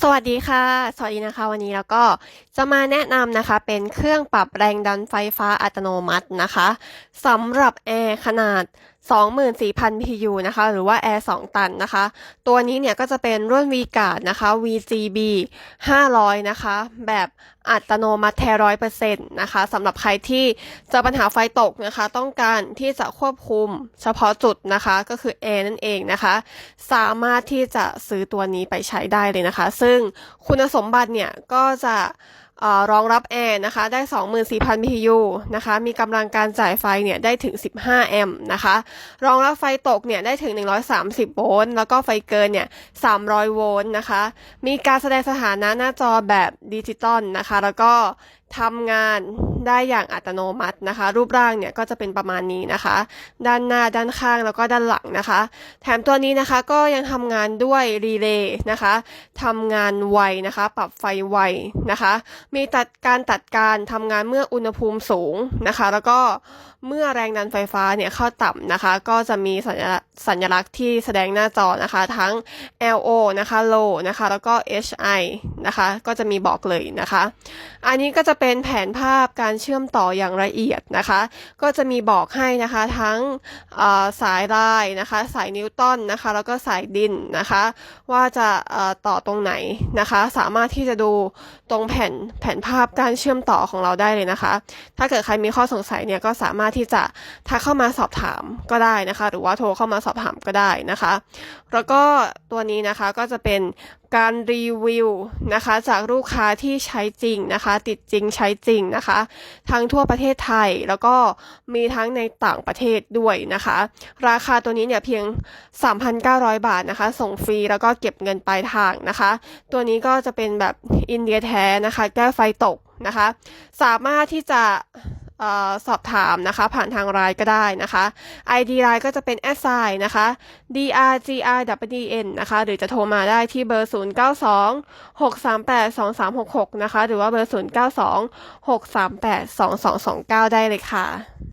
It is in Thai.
สวัสดีค่ะ สวัสดีนะคะ วันนี้เราก็จะมาแนะนำนะคะ เป็นเครื่องปรับแรงดันไฟฟ้าอัตโนมัตินะคะสำหรับแอร์ขนาด 24,000 PU นะคะ หรือว่าแอร์2ตันนะคะ ตัวนี้เนี่ยก็จะเป็นรุ่น v g a r d นะคะ VGB 500 นะคะ แบบอัตโนมัติแท้ร้อยเปอร์เซ็นต์นะคะสำหรับใครที่เจอปัญหาไฟตกนะคะ ต้องการที่จะควบคุมเฉพาะจุดนะคะ ก็คือแอร์นั่นเองนะคะ สามารถที่จะซื้อตัวนี้ไปใช้ได้เลยนะคะ ซึ่งคุณสมบัติเนี่ยก็จะ รองรับแอร์นะคะ ได้ 24,000 PU นะคะ มีกำลังการจ่ายไฟเนี่ยได้ถึง 15 แอมป์นะคะ รองรับไฟตกเนี่ยได้ถึง 130 โวลต์ แล้วก็ไฟเกินเนี่ย 300 โวลต์นะคะ มีการแสดงสถานะหน้าจอแบบดิจิตอลนะคะ แล้วก็ทำงานได้อย่างอัตโนมัตินะคะ รูปร่างเนี่ยก็จะเป็นประมาณนี้นะคะ ด้านหน้าด้านข้างแล้วก็ด้านหลังนะคะ แถมตัวนี้นะคะก็ยังทำงานด้วยรีเลย์นะคะทำงานไวนะคะ ปรับไฟไวนะคะ มีตัดการตัดการทำงานเมื่ออุณหภูมิสูงนะคะ แล้วก็เมื่อแรงดันไฟฟ้าเนี่ยเข้าต่ำนะคะ ก็จะมีสัญลักษณ์สัญลักษณ์ที่แสดงหน้าจอนะคะ ทั้ง LO นะคะ low นะคะ แล้วก็ HI นะคะ ก็จะมีบอกเลยนะคะ อันนี้ก็จะเป็นแผนภาพการเชื่อมต่ออย่างละเอียดนะคะ ก็จะมีบอกให้นะคะทั้งสายลายนะคะ สายนิวตันนะคะ แล้วก็สายดินนะคะ ว่าจะต่อตรงไหนนะคะ สามารถที่จะดูตรงแผ่นแผนภาพการเชื่อมต่อของเราได้เลยนะคะ ถ้าเกิดใครมีข้อสงสัยเนี่ยก็สามารถที่จะทักเข้ามาสอบถามก็ได้นะคะ หรือว่าโทรเข้ามาสอบถามก็ได้นะคะ แล้วก็ตัวนี้นะคะก็จะเป็น การรีวิวนะคะจากลูกค้าที่ใช้จริงนะคะ ติดจริงใช้จริงนะคะ ทั้งทั่วประเทศไทยแล้วก็มีทั้งในต่างประเทศด้วยนะคะ ราคาตัวนี้เนี่ยเพียง 3,900 บาทนะคะ ส่งฟรีแล้วก็เก็บเงินปลายทางนะคะ ตัวนี้ก็จะเป็นแบบอินเดียแท้นะคะ แก้ไฟตกนะคะ สามารถที่จะ อสอบถามนะคะ ผ่านทางไลน์ก็ได้นะคะ ID ไลน์ก็จะเป็น s i นะคะ drgrwn นะคะ หรือจะโทรมาได้ที่เบอร์ 092 638 2366 นะคะ หรือว่าเบอร์ 092 638 2229 ได้เลยค่ะ